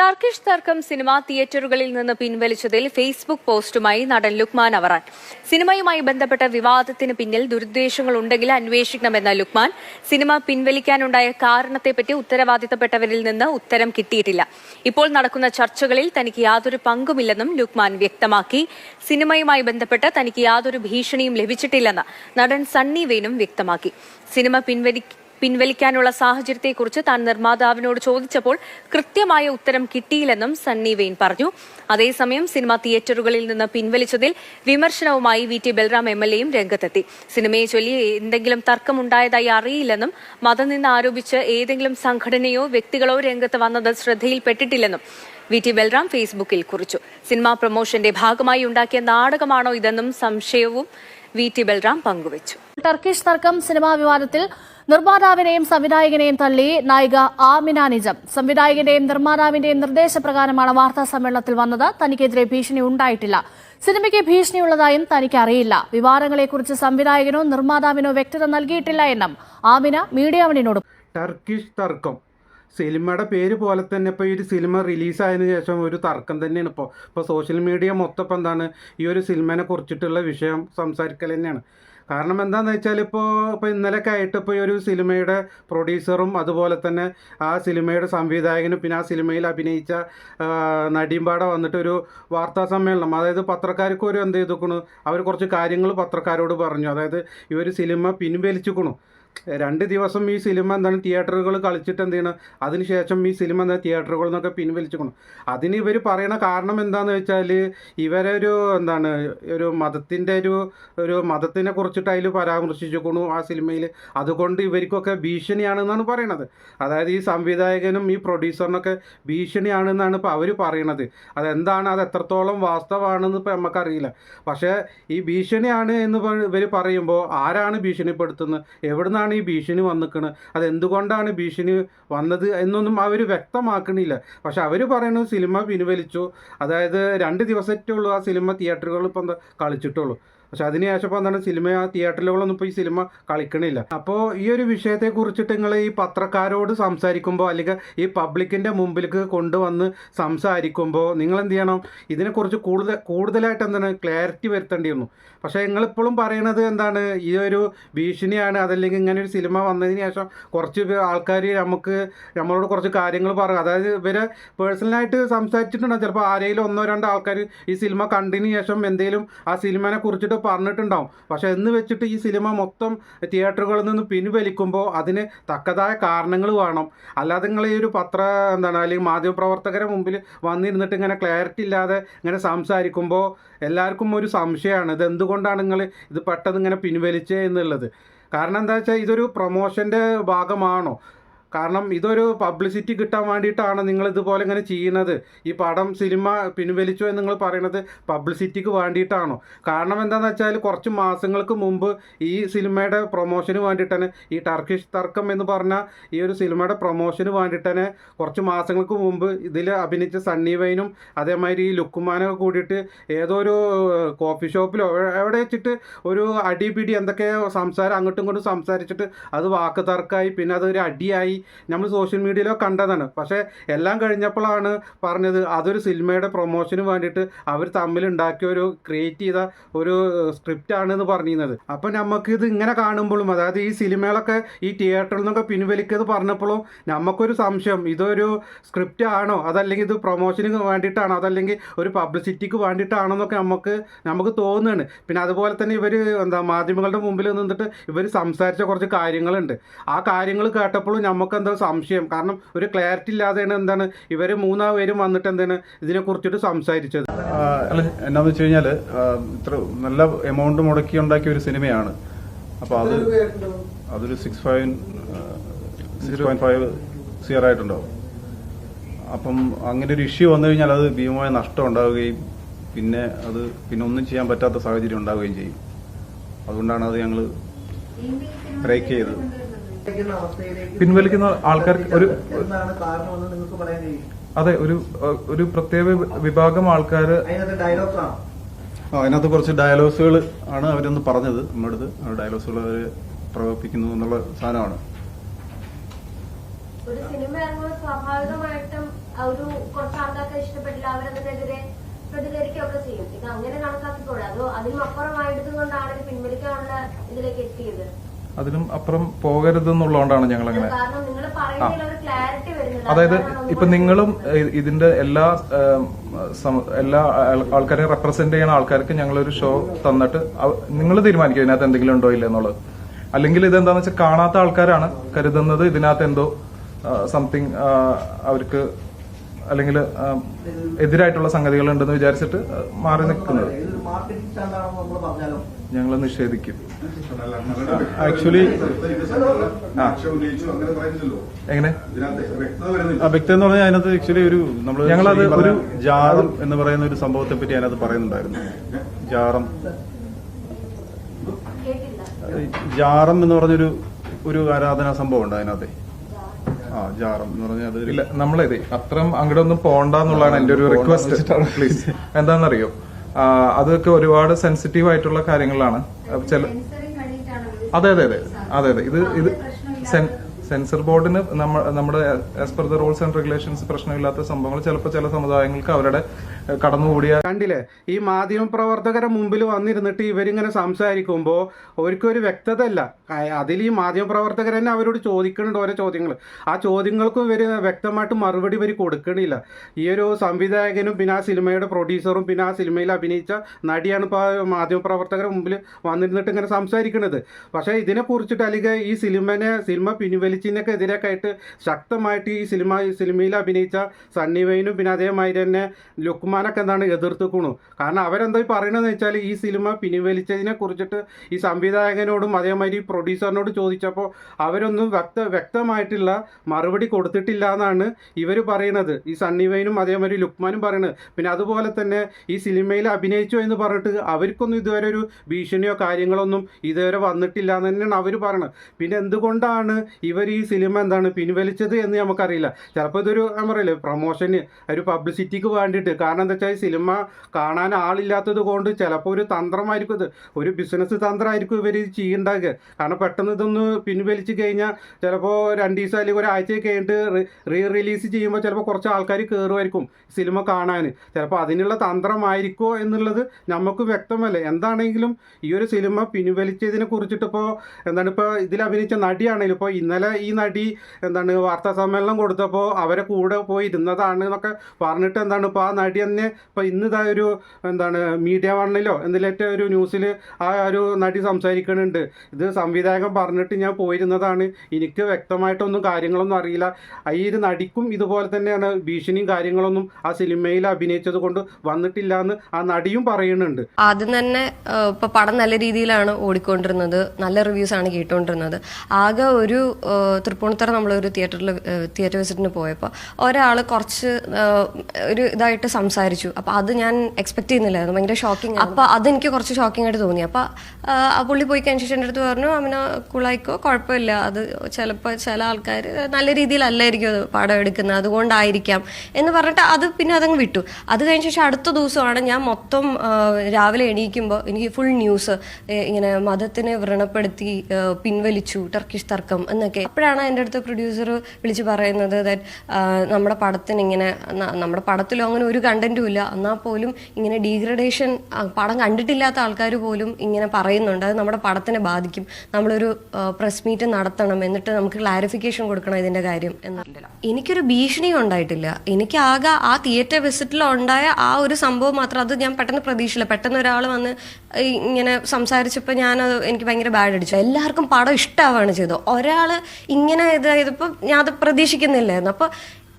Turkish തർക്കം cinema തിയേറ്ററുകളിൽ നിന്ന് പിൻവലിച്ചതിൽ ഫേസ്ബുക്ക് പോസ്റ്റുമായി നടൻ ലുക്മാൻ അവറാൻ സിനിമയുമായി ബന്ധപ്പെട്ട വിവാദത്തിന് പിന്നിൽ ദുരുദ്ദേശങ്ങൾ ഉണ്ടെങ്കിൽ അന്വേഷിക്കണമെന്ന ലുക്മാൻ. സിനിമ പിൻവലിക്കാനുണ്ടായ കാരണത്തെപ്പറ്റി ഉത്തരവാദിത്തപ്പെട്ടവരിൽ നിന്ന് ഉത്തരം കിട്ടിയിട്ടില്ല. ഇപ്പോൾ നടക്കുന്ന ചർച്ചകളിൽ തനിക്ക് യാതൊരു പങ്കുമില്ലെന്നും ലുക്മാൻ വ്യക്തമാക്കി. സിനിമയുമായി ബന്ധപ്പെട്ട് തനിക്ക് യാതൊരു ഭീഷണിയും ലഭിച്ചിട്ടില്ലെന്ന് നടൻ സണ്ണി വെയിനും വ്യക്തമാക്കി. സിനിമ പിൻവലി പിൻവലിക്കാനുള്ള സാഹചര്യത്തെക്കുറിച്ച് താൻ നിർമ്മാതാവിനോട് ചോദിച്ചപ്പോൾ കൃത്യമായ ഉത്തരം കിട്ടിയില്ലെന്നും സണ്ണി വെയിൻ പറഞ്ഞു. അതേസമയം സിനിമ തിയേറ്ററുകളിൽ നിന്ന് പിൻവലിച്ചതിൽ വിമർശനവുമായി V T Balram M L എയും രംഗത്തെത്തി. സിനിമയെ ചൊല്ലി എന്തെങ്കിലും തർക്കമുണ്ടായതായി അറിയില്ലെന്നും മതം നിന്ന് ആരോപിച്ച് ഏതെങ്കിലും സംഘടനയോ വ്യക്തികളോ രംഗത്ത് വന്നത് ശ്രദ്ധയിൽപ്പെട്ടിട്ടില്ലെന്നും വി ടി ബൽറാം ഫേസ്ബുക്കിൽ കുറിച്ചു. സിനിമാ പ്രൊമോഷന്റെ ഭാഗമായി ഉണ്ടാക്കിയ നാടകമാണോ ഇതെന്നും സംശയവും വി ടി ബൽറാം പങ്കുവച്ചു. ടർക്കിഷ് തർക്കം സിനിമാ വിവാദത്തിൽ നിർമ്മാതാവിനെയും സംവിധായകനെയും തള്ളി നായിക ആമിന നിജം. സംവിധായകന്റെയും നിർമ്മാതാവിന്റെയും നിർദ്ദേശപ്രകാരമാണ് വാർത്താ സമ്മേളനത്തിൽ വന്നത്. തനിക്കെതിരെ ഭീഷണി ഉണ്ടായിട്ടില്ല. സിനിമയ്ക്ക് ഭീഷണിയുള്ളതായും തനിക്ക് അറിയില്ല. വിവാദങ്ങളെക്കുറിച്ച് സംവിധായകനോ നിർമ്മാതാവിനോ വ്യക്തത നൽകിയിട്ടില്ല എന്നും ആമിന മീഡിയാവിനോട് ടർക്കിഷ് തർക്കം സിനിമയുടെ പേര് പോലെ തന്നെ ഇപ്പോൾ ഈ ഒരു സിനിമ റിലീസായതിനു ശേഷം ഒരു തർക്കം തന്നെയാണ്. ഇപ്പോൾ ഇപ്പോൾ സോഷ്യൽ മീഡിയ മൊത്തം ഇപ്പം എന്താണ് ഈ ഒരു സിനിമനെ കുറിച്ചിട്ടുള്ള വിഷയം സംസാരിക്കൽ തന്നെയാണ്. കാരണം എന്താണെന്ന് വെച്ചാൽ ഇപ്പോൾ ഇപ്പോൾ ഇന്നലെയൊക്കെ ആയിട്ട് ഇപ്പോൾ ഈ ഒരു സിനിമയുടെ പ്രൊഡ്യൂസറും അതുപോലെ തന്നെ ആ സിനിമയുടെ സംവിധായകനും പിന്നെ ആ സിനിമയിൽ അഭിനയിച്ച ആ, നടിയുംപാടെ വന്നിട്ട് ഒരു വാർത്താ സമ്മേളനം. അതായത് പത്രക്കാർക്ക് ഒരു എന്ത് ചെയ്തുക്കണു? അവർ കുറച്ച് കാര്യങ്ങൾ പത്രക്കാരോട് പറഞ്ഞു. അതായത് ഈ ഒരു സിനിമ പിൻവലിച്ചുക്കണു. രണ്ട് ദിവസം ഈ സിനിമ എന്താണ് തിയേറ്ററുകൾ കളിച്ചിട്ട് എന്ത് ചെയ്യണം അതിനുശേഷം ഈ സിനിമ എന്താ തിയേറ്ററുകളിൽ നിന്നൊക്കെ കൊണ്ട് അതിന് ഇവർ പറയണ കാരണം എന്താണെന്ന് വെച്ചാൽ ഇവരൊരു എന്താണ് ഒരു മതത്തിന്റെ ഒരു ഒരു മതത്തിനെ കുറിച്ചിട്ട് അതിൽ പരാമർശിച്ചിരിക്കണു ആ സിനിമയിൽ അതുകൊണ്ട് ഇവർക്കൊക്കെ ഭീഷണിയാണെന്നാണ് പറയണത്. അതായത് ഈ സംവിധായകനും ഈ പ്രൊഡ്യൂസറിനൊക്കെ ഭീഷണിയാണെന്നാണ് ഇപ്പോൾ അവർ പറയണത്. അതെന്താണ്? അത് എത്രത്തോളം വാസ്തവമാണെന്ന് ഇപ്പോൾ നമുക്കറിയില്ല പക്ഷേ ഈ ഭീഷണിയാണ് എന്ന് ഇവർ പറയുമ്പോൾ ആരാണ് ഭീഷണിപ്പെടുത്തുന്നത്? എവിടുന്നാണ് ഈ ഭീഷണി വന്നിക്കണത് അതെന്തുകൊണ്ടാണ് ഭീഷണി വന്നത് എന്നൊന്നും അവർ വ്യക്തമാക്കണില്ല. പക്ഷെ അവർ പറയുന്നത് സിനിമ പിൻവലിച്ചു. അതായത് രണ്ട് ദിവസമേ ഉള്ളൂ ആ സിനിമ തിയേറ്ററുകളിൽ ഇപ്പം കളിച്ചിട്ടുള്ളൂ. പക്ഷെ അതിനുശേഷം എന്താണ് സിനിമ ആ തിയേറ്ററുകളൊന്നും ഇപ്പോൾ ഈ സിനിമ കളിക്കണില്ല. അപ്പോൾ ഈ ഒരു വിഷയത്തെ കുറിച്ചിട്ട് നിങ്ങൾ ഈ പത്രക്കാരോട് സംസാരിക്കുമ്പോൾ അല്ലെങ്കിൽ ഈ പബ്ലിക്കിന്റെ മുമ്പിലേക്ക് കൊണ്ടുവന്ന് സംസാരിക്കുമ്പോൾ നിങ്ങൾ എന്ത് ചെയ്യണം? ഇതിനെക്കുറിച്ച് കൂടുതൽ കൂടുതലായിട്ട് എന്താണ് ക്ലാരിറ്റി വരുത്തേണ്ടി വന്നു. പക്ഷേ നിങ്ങളിപ്പോഴും പറയണത് എന്താണ്? ഈ ഒരു ഭീഷണിയാണ് അതല്ലെങ്കിൽ ഇങ്ങനെ ഒരു സിനിമ വന്നതിന് ശേഷം കുറച്ച് ആൾക്കാർ നമുക്ക് നമ്മളോട് കുറച്ച് കാര്യങ്ങൾ പറയും അതായത് ഇവരെ പേഴ്സണലായിട്ട് സംസാരിച്ചിട്ടുണ്ടാകും ചിലപ്പോൾ ആരെങ്കിലും ഒന്നോ രണ്ടോ ആൾക്കാർ ഈ സിനിമ കണ്ടതിന് ശേഷം എന്തെങ്കിലും ആ സിനിമനെ കുറിച്ചിട്ട് പറഞ്ഞിട്ടുണ്ടാവും. പക്ഷേ എന്ന് വെച്ചിട്ട് ഈ സിനിമ മൊത്തം തിയേറ്ററുകളിൽ നിന്ന് പിൻവലിക്കുമ്പോൾ അതിന് തക്കതായ കാരണങ്ങൾ വേണം. അല്ലാതെ നിങ്ങൾ ഈ ഒരു പത്ര എന്താണ് അല്ലെങ്കിൽ മാധ്യമപ്രവർത്തകരെ മുമ്പിൽ വന്നിരുന്നിട്ട് ഇങ്ങനെ ക്ലാരിറ്റി ഇല്ലാതെ ഇങ്ങനെ സംസാരിക്കുമ്പോൾ എല്ലാവർക്കും ഒരു സംശയമാണ്. ഇത് എന്തുകൊണ്ടാണ് നിങ്ങൾ ഇത് പെട്ടെന്ന് ഇങ്ങനെ പിൻവലിച്ചേ എന്നുള്ളത്? കാരണം എന്താ വെച്ചാൽ ഇതൊരു പ്രൊമോഷന്റെ ഭാഗമാണോ? കാരണം ഇതൊരു പബ്ലിസിറ്റി കിട്ടാൻ വേണ്ടിയിട്ടാണ് നിങ്ങൾ ഇതുപോലെ ഇങ്ങനെ ചെയ്യുന്നത്. ഈ പടം സിനിമ പിൻവലിച്ചു എന്ന് നിങ്ങൾ പറയുന്നത് പബ്ലിസിറ്റിക്ക് വേണ്ടിയിട്ടാണോ? കാരണം എന്താണെന്ന് വെച്ചാൽ കുറച്ച് മാസങ്ങൾക്ക് മുമ്പ് ഈ സിനിമയുടെ പ്രൊമോഷന് വേണ്ടിയിട്ടാണ് ഈ ടർക്കിഷ് തർക്കം എന്ന് പറഞ്ഞ ഈ ഒരു സിനിമയുടെ പ്രൊമോഷന് വേണ്ടിയിട്ടാണ് കുറച്ച് മാസങ്ങൾക്ക് മുമ്പ് ഇതിൽ അഭിനയിച്ച സണ്ണി വൈനും അതേമാതിരി ഈ ലുക്കുമാനൊക്കെ കൂടിയിട്ട് ഏതോ ഒരു കോഫി ഷോപ്പിലോ എവിടെ- വെച്ചിട്ട് ഒരു അടിപിടി എന്തൊക്കെയോ സംസാരം അങ്ങോട്ടും ഇങ്ങോട്ടും സംസാരിച്ചിട്ട് അത് വാക്ക് തർക്കമായി പിന്നെ അതൊരു അടിയായി നമ്മൾ സോഷ്യൽ മീഡിയയിലോ കണ്ടതാണ്. പക്ഷേ എല്ലാം കഴിഞ്ഞപ്പോഴാണ് പറഞ്ഞത് അതൊരു സിനിമയുടെ പ്രൊമോഷന് വേണ്ടിയിട്ട് അവർ തമ്മിൽ ഉണ്ടാക്കിയ ഒരു ക്രിയേറ്റ് ചെയ്ത ഒരു സ്ക്രിപ്റ്റ് ആണെന്ന് പറഞ്ഞിരുന്നത്. അപ്പം നമുക്ക് ഇത് ഇങ്ങനെ കാണുമ്പോഴും അതായത് ഈ സിനിമകളൊക്കെ ഈ തിയേറ്ററിൽ നിന്നൊക്കെ പിൻവലിക്കുന്നത് പറഞ്ഞപ്പോഴും നമുക്കൊരു സംശയം ഇതൊരു സ്ക്രിപ്റ്റ് ആണോ? അതല്ലെങ്കിൽ ഇത് പ്രൊമോഷന് വേണ്ടിയിട്ടാണോ? അതല്ലെങ്കിൽ ഒരു പബ്ലിസിറ്റിക്ക് വേണ്ടിയിട്ടാണോ എന്നൊക്കെ നമുക്ക് നമുക്ക് തോന്നുകയാണ് പിന്നെ അതുപോലെ തന്നെ ഇവർ എന്താ മാധ്യമങ്ങളുടെ മുമ്പിൽ നിന്നിട്ട് ഇവർ സംസാരിച്ച കുറച്ച് കാര്യങ്ങളുണ്ട്. ആ കാര്യങ്ങൾ കേട്ടപ്പോഴും നമുക്ക് എന്താ സംശയം? കാരണം ഒരു ക്ലാരിറ്റി ഇല്ലാതെയാണ് എന്താണ് ഇവർ മൂന്നാ പേരും വന്നിട്ട് എന്താണ് ഇതിനെ കുറിച്ചിട്ട് സംസാരിച്ചത്. അല്ല എന്നാന്ന് വെച്ച് കഴിഞ്ഞാൽ ഇത്ര നല്ല എമൗണ്ട് മുടക്കി ഉണ്ടാക്കിയ ഒരു സിനിമയാണ്. അപ്പൊ അത് അതൊരു six five six point five സിയർ ആയിട്ടുണ്ടാവും അപ്പം അങ്ങനെ ഒരു ഇഷ്യൂ വന്നു കഴിഞ്ഞാൽ അത് ഭീമമായ നഷ്ടം ഉണ്ടാവുകയും പിന്നെ അത് പിന്നെ ഒന്നും ചെയ്യാൻ പറ്റാത്ത സാഹചര്യം ഉണ്ടാവുകയും ചെയ്യും. അതുകൊണ്ടാണ് അത് ഞങ്ങൾ ബ്രേക്ക് ചെയ്തത്. പിൻവലിക്കുന്ന ആൾക്കാർക്ക് ഒരു എന്താണ് കാരണമെന്ന് നിങ്ങൾക്ക് പറയാൻ കഴിയും? അതെ ഒരു ഒരു പ്രത്യേക വിഭാഗം ആൾക്കാർ അതിനകത്ത് ഡയലോഗ്സാണോ? ആ, അതിനകത്ത് കുറച്ച് ഡയലോഗ്സുകൾ ആണ് അവരൊന്ന് പറഞ്ഞത് നമ്മുടെ അടുത്ത് ആ ഡയലോഗ്സുകൾ അവർ പ്രവർത്തിക്കുന്നു എന്നുള്ള സാധനമാണ്. ഒരു സിനിമ ഇറങ്ങുമ്പോൾ സ്വാഭാവികമായിട്ടും ആ ഒരു കുറച്ച് ആൾക്കാർക്ക് ഇഷ്ടപ്പെട്ടില്ല അവരതിനെതിരെ പ്രതികരിക്കുകയൊക്കെ ചെയ്യും. ഇത് അങ്ങനെ കണക്കാക്കിക്കോളൂ. അതോ അതിനും അപ്പുറമായതുകൊണ്ടാണ് ഇത് പിൻവലിക്കാനുള്ള ഇതിലേക്ക് എത്തിയത്? അതിനും അപ്പുറം പോകരുതെന്നുള്ളതുകൊണ്ടാണ് ഞങ്ങൾ അങ്ങനെ വരുന്നില്ല. അതായത് ഇപ്പൊ നിങ്ങളും ഇതിന്റെ എല്ലാ എല്ലാ ആൾ- ആൾക്കാരെയും റെപ്രസെന്റ് ചെയ്യുന്ന ആൾക്കാർക്ക് ഞങ്ങളൊരു ഷോ തന്നിട്ട് നിങ്ങൾ തീരുമാനിക്കും ഇതിനകത്ത് എന്തെങ്കിലും ഉണ്ടോ ഇല്ല എന്നുള്ളത് അല്ലെങ്കിൽ ഇതെന്താന്ന് വെച്ചാൽ കാണാത്ത ആൾക്കാരാണ് കരുതുന്നത് ഇതിനകത്ത് എന്തോ സംതിങ് അവർക്ക് അല്ലെങ്കിൽ എതിരായിട്ടുള്ള സംഗതികൾ ഉണ്ടെന്ന് വിചാരിച്ചിട്ട് മാറി നിൽക്കുന്നത്. ഞങ്ങൾ നിഷേധിക്കും. ആക്ച്വലി ആ. എങ്ങനെ? ആ വ്യക്തി എന്ന് പറഞ്ഞാൽ അതിനകത്ത് ആക്ച്വലി ഒരു നമ്മൾ ഞങ്ങളത് ഒരു- ജാറം എന്ന് പറയുന്ന ഒരു സംഭവത്തെ പറ്റി അതിനകത്ത് പറയുന്നുണ്ടായിരുന്നു. ജാറം. കേട്ടില്ല. ജാറം എന്ന് പറഞ്ഞൊരു ഒരു ആരാധനാ സംഭവം ഉണ്ട് അതിനകത്ത്. ആ ജാറം എന്ന് പറഞ്ഞാൽ ഇല്ല നമ്മളെ അത്രയും അങ്ങോട്ട് ഒന്നും പോണ്ടെന്നുള്ളതാണ് എന്റെ ഒരു റിക്വസ്റ്റ് പ്ലീസ് എന്താണെന്നറിയോ? അതൊക്കെ ഒരുപാട് സെൻസിറ്റീവ് ആയിട്ടുള്ള കാര്യങ്ങളാണ്. ചില അതെ അതെ അതെ. അതെ അതെ. ഇത് ഇത് സെൻ- സെൻസർ ബോർഡിന് നമ്മ- നമ്മുടെ as per the rules and regulations പ്രശ്നമില്ലാത്ത സംഭവങ്ങൾ ചിലപ്പോൾ ചില സമുദായങ്ങൾക്ക് അവരുടെ കടന്നുകൂടിയ കണ്ടില്ലേ? ഈ മാധ്യമ പ്രവർത്തകരെ മുമ്പിൽ വന്നിരുന്നിട്ട് ഇവരിങ്ങനെ സംസാരിക്കുമ്പോൾ അവർക്കൊരു വ്യക്തത അല്ല അതിൽ ഈ മാധ്യമ പ്രവർത്തകർ തന്നെ അവരോട് ചോദിക്കുന്നുണ്ട് ഓരോ ചോദ്യങ്ങൾ ആ ചോദ്യങ്ങൾക്കും ഇവർ വ്യക്തമായിട്ട് മറുപടി ഇവർ കൊടുക്കണില്ല. ഈ ഒരു സംവിധായകനും പിന്നെ ആ സിനിമയുടെ പ്രൊഡ്യൂസറും പിന്നെ ആ സിനിമയിൽ അഭിനയിച്ച നടിയാണ് ഇപ്പോൾ ആ മാധ്യമ പ്രവർത്തകരുടെ മുമ്പിൽ വന്നിരുന്നിട്ട് ഇങ്ങനെ സംസാരിക്കുന്നത് പക്ഷേ ഇതിനെക്കുറിച്ചിട്ട് അല്ലെങ്കിൽ ഈ സിനിമനെ സിനിമ പിൻവലിച്ചതിനൊക്കെ എതിരൊക്കെ ആയിട്ട് ശക്തമായിട്ട് ഈ സിനിമ സിനിമയിൽ അഭിനയിച്ച സണ്ണി വെയിനും പിന്നെ അതേമാതിരി തന്നെ ലുക്മാനൊക്കെ എന്താണ് എതിർത്തുക്കണു. കാരണം അവരെന്തോ പറയണതെന്ന് വെച്ചാൽ ഈ സിനിമ പിൻവലിച്ചതിനെ കുറിച്ചിട്ട് ഈ സംവിധായകനോടും അതേമാതിരി പ്രൊഡ്യൂസറിനോട് ചോദിച്ചപ്പോൾ അവരൊന്നും വ്യക്ത വ്യക്തമായിട്ടുള്ള മറുപടി കൊടുത്തിട്ടില്ല എന്നാണ് ഇവർ പറയുന്നത് ഈ സണ്ണി വെയിനും അതേമാതിരി ലുക്മാനും പറയുന്നത് പിന്നെ അതുപോലെ തന്നെ ഈ സിനിമയിൽ അഭിനയിച്ചു എന്ന് പറഞ്ഞിട്ട് അവർക്കൊന്നും ഇതുവരെ ഒരു ഭീഷണിയോ കാര്യങ്ങളൊന്നും ഇതുവരെ വന്നിട്ടില്ല എന്ന് തന്നെയാണ് അവർ പറയുന്നത് പിന്നെ എന്തുകൊണ്ടാണ് ഇവർ ഈ സിനിമ എന്താണ് പിൻവലിച്ചത് എന്ന് നമുക്കറിയില്ല. ചിലപ്പോൾ ഇതൊരു പറയില്ലേ പ്രൊമോഷന് ഒരു പബ്ലിസിറ്റിക്ക് വേണ്ടിയിട്ട്. കാരണം എന്താ വെച്ചാൽ ഈ സിനിമ കാണാൻ ആളില്ലാത്തത് കൊണ്ട് ചിലപ്പോൾ ഒരു തന്ത്രമായിരിക്കും ഇത്. ഒരു ബിസിനസ് തന്ത്രമായിരിക്കും ഇവർ ചെയ്യുണ്ടാകുക കാരണം പെട്ടെന്ന് ഇതൊന്ന് പിൻവലിച്ച് കഴിഞ്ഞാൽ ചിലപ്പോൾ രണ്ട് ദിവസം അല്ലെങ്കിൽ ഒരാഴ്ച കഴിഞ്ഞിട്ട് റീ റിലീസ് ചെയ്യുമ്പോൾ ചിലപ്പോൾ കുറച്ച് ആൾക്കാർ കയറുമായിരിക്കും സിനിമ കാണാൻ. ചിലപ്പോൾ അതിനുള്ള തന്ത്രമായിരിക്കുമോ എന്നുള്ളത് നമുക്ക് വ്യക്തമല്ല. എന്താണെങ്കിലും ഈ ഒരു സിനിമ പിൻവലിച്ചതിനെ കുറിച്ചിട്ട് ഇപ്പോൾ എന്താണ് ഇപ്പോൾ ഇതിൽ അഭിനയിച്ച നടിയാണെങ്കിലും ഇപ്പോൾ ഇന്നലെ ഈ നടി എന്താണ് വാർത്താ സമ്മേളനം കൊടുത്തപ്പോൾ അവരെ കൂടെ പോയി ഇരുന്നതാണ് എന്നൊക്കെ പറഞ്ഞിട്ട് എന്താണ് ഇപ്പോൾ ആ നടി തന്നെ ഇപ്പോൾ ഇന്ന് ഇതാ ഒരു എന്താണ് മീഡിയ വണ്ണിലോ എന്തിലേറ്റ ഒരു ന്യൂസിൽ ആ ഒരു നടി സംസാരിക്കുന്നുണ്ട് ഇത് സംവിധായകൻ പറഞ്ഞിട്ട് ഞാൻ പോയിരുന്നതാണ്. എനിക്ക് വ്യക്തമായിട്ടൊന്നും കാര്യങ്ങളൊന്നും അറിയില്ല. ഈ ഒരു നടിക്കും ഇതുപോലെ തന്നെയാണ് ഭീഷണിയും കാര്യങ്ങളൊന്നും ആ സിനിമയിൽ അഭിനയിച്ചത് കൊണ്ട് വന്നിട്ടില്ല എന്ന് ആ നടിയും പറയുന്നുണ്ട്. ആദ്യം തന്നെ ഇപ്പൊ പടം നല്ല രീതിയിലാണ് ഓടിക്കൊണ്ടിരുന്നത്. നല്ല റിവ്യൂസ് ആണ് കേട്ടുകൊണ്ടിരുന്നത് ആകെ ഒരു തൃപ്പൂണിത്തറ നമ്മളൊരു തിയേറ്ററിൽ തിയേറ്റർ വിസിറ്റിന് പോയപ്പോൾ ഒരാൾ കുറച്ച് ഒരു ഇതായിട്ട് സംസാരിച്ചു. അപ്പോൾ അത് ഞാൻ എക്സ്പെക്ട് ചെയ്യുന്നില്ലായിരുന്നു. ഭയങ്കര ഷോക്കിംഗ് അപ്പോൾ അതെനിക്ക് കുറച്ച് ഷോക്കിംഗ് ആയിട്ട് തോന്നി. അപ്പോൾ ആ, പുള്ളി പോയി കഴിഞ്ഞ ശേഷം എന്റെ അടുത്ത് പറഞ്ഞു അവന് കുളായിക്കോ കുഴപ്പമില്ല. അത് ചിലപ്പോൾ ചില ആൾക്കാർ നല്ല രീതിയിലല്ലായിരിക്കും അത് പാടം എടുക്കുന്നത് അതുകൊണ്ടായിരിക്കാം. എന്ന് പറഞ്ഞിട്ട് അത് പിന്നെ അതങ്ങ് വിട്ടു. അത് കഴിഞ്ഞ ശേഷം അടുത്ത ദിവസമാണ് ഞാൻ മൊത്തം രാവിലെ എണീക്കുമ്പോൾ എനിക്ക് ഫുൾ ന്യൂസ് ഇങ്ങനെ മതത്തിനെ വ്രണപ്പെടുത്തി പിൻവലിച്ചു ടർക്കിഷ് തർക്കം എന്നൊക്കെ. അപ്പോഴാണ് എന്റെ അടുത്ത് പ്രൊഡ്യൂസർ വിളിച്ച് പറയുന്നത് ദാറ്റ് നമ്മുടെ പടത്തിന് ഇങ്ങനെ നമ്മുടെ പടത്തിലും അങ്ങനെ ഒരു കണ്ടന്റും ഇല്ല. എന്നാൽ പോലും ഇങ്ങനെ ഡീഗ്രഡേഷൻ പടം കണ്ടിട്ടില്ലാത്ത ആൾക്കാർ പോലും ഇങ്ങനെ പറയുന്നുണ്ട്. അത് നമ്മുടെ പടത്തിനെ ബാധിക്കും. നമ്മളൊരു പ്രസ് മീറ്റ് നടത്തണം എന്നിട്ട് നമുക്ക് ക്ലാരിഫിക്കേഷൻ കൊടുക്കണം ഇതിന്റെ കാര്യം എന്നറിയില്ല എനിക്കൊരു ഭീഷണി ഉണ്ടായിട്ടില്ല. എനിക്ക് ആകെ ആ തിയേറ്റർ വിസിറ്റിൽ ഉണ്ടായ ആ ഒരു സംഭവം മാത്രം അത് ഞാൻ പെട്ടെന്ന് പ്രതീക്ഷയില്ല പെട്ടെന്ന് ഒരാൾ വന്ന് ഇങ്ങനെ സംസാരിച്ചപ്പോൾ ഞാൻ എനിക്ക് ഭയങ്കര ബാഡ് അടിച്ചു. എല്ലാവർക്കും പടം ഇഷ്ടമാവാണ് ചെയ്തത്. ഒരാൾ ഇങ്ങനെ ഇതായതിപ്പോൾ ഞാൻ അത് പ്രതീക്ഷിക്കുന്നില്ലായിരുന്നു. അപ്പോൾ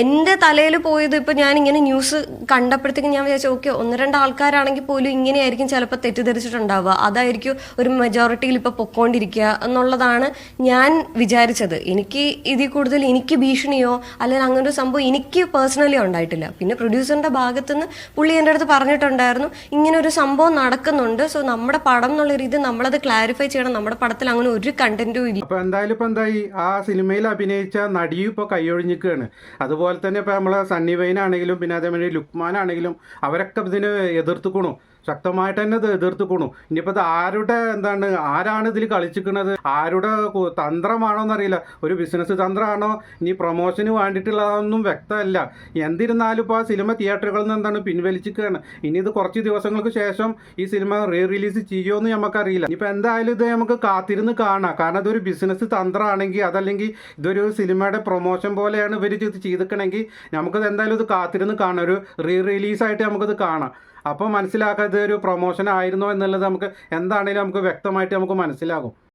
എന്റെ തലയിൽ പോയത് ഇപ്പൊ ഞാൻ ഇങ്ങനെ ന്യൂസ് കണ്ടപ്പോഴത്തേക്കും ഞാൻ വിചാരിച്ചു ഓക്കെ ഒന്ന് രണ്ട് ആൾക്കാരാണെങ്കിൽ പോലും ഇങ്ങനെയായിരിക്കും ചിലപ്പോൾ തെറ്റിദ്ധരിച്ചിട്ടുണ്ടാവുക. അതായിരിക്കും ഒരു മെജോറിറ്റിയിൽ ഇപ്പൊ പൊക്കോണ്ടിരിക്കുക എന്നുള്ളതാണ് ഞാൻ വിചാരിച്ചത്. എനിക്ക് ഇതിൽ കൂടുതൽ എനിക്ക് ഭീഷണിയോ അല്ലെങ്കിൽ അങ്ങനെ ഒരു സംഭവം എനിക്ക് പേഴ്സണലി ഉണ്ടായിട്ടില്ല. പിന്നെ പ്രൊഡ്യൂസറിന്റെ ഭാഗത്തുനിന്ന് പുള്ളി എന്റെ അടുത്ത് പറഞ്ഞിട്ടുണ്ടായിരുന്നു ഇങ്ങനെ ഒരു സംഭവം നടക്കുന്നുണ്ട്. സോ നമ്മുടെ പടം എന്നുള്ള രീതി നമ്മളത് ക്ലാരിഫൈ ചെയ്യണം. നമ്മുടെ പടത്തിൽ അങ്ങനെ ഒരു കണ്ടന്റും ഇല്ല. എന്തായാലും ഇപ്പൊ എന്തായി? ആ സിനിമയിൽ അഭിനയിച്ച നടിയും ഇപ്പോൾ കൈയൊഴിഞ്ഞിക്കുകയാണ് അതുപോലെ തന്നെ ഇപ്പോൾ നമ്മളെ സണ്ണി വെയിൻ ആണെങ്കിലും പിന്നെ അതേമാതിരി ലുക്മാൻ ആണെങ്കിലും അവരൊക്കെ ഇതിന് എതിർത്തുക്കണു ശക്തമായിട്ട് തന്നെ ഇത് എതിർത്തുക്കണു ഇനിയിപ്പോൾ ഇത് ആരുടെ എന്താണ് ആരാണ് ഇതിൽ കളിച്ചിരിക്കുന്നത് ആരുടെ തന്ത്രമാണോ എന്നറിയില്ല. ഒരു ബിസിനസ് തന്ത്രമാണോ ഇനി പ്രൊമോഷന് വേണ്ടിയിട്ടുള്ളതൊന്നും വ്യക്തമല്ല. എന്തിരുന്നാലും ഇപ്പോൾ ആ സിനിമ തിയേറ്ററുകളിൽ നിന്ന് എന്താണ് പിൻവലിച്ചിരിക്കുകയാണ്. ഇനി ഇത് കുറച്ച് ദിവസങ്ങൾക്ക് ശേഷം ഈ സിനിമ റീ റിലീസ് ചെയ്യുമെന്ന് നമുക്കറിയില്ല ഇപ്പോൾ എന്തായാലും ഇത് നമുക്ക് കാത്തിരുന്ന് കാണാം. കാരണം ഇതൊരു ബിസിനസ് തന്ത്രമാണെങ്കിൽ അതല്ലെങ്കിൽ ഇതൊരു സിനിമയുടെ പ്രൊമോഷൻ പോലെയാണ് ഇവർ ഇത് ചെയ്തിക്കണമെങ്കിൽ നമുക്കത് എന്തായാലും ഇത് കാത്തിരുന്ന് കാണാം. ഒരു റീ റിലീസായിട്ട് നമുക്കത് കാണാം. അപ്പോൾ മനസ്സിലാക്കാതെ ഒരു പ്രൊമോഷൻ ആയിരുന്നോ എന്നുള്ളത് നമുക്ക് എന്താണെങ്കിലും നമുക്ക് വ്യക്തമായിട്ട് നമുക്ക് മനസ്സിലാകും.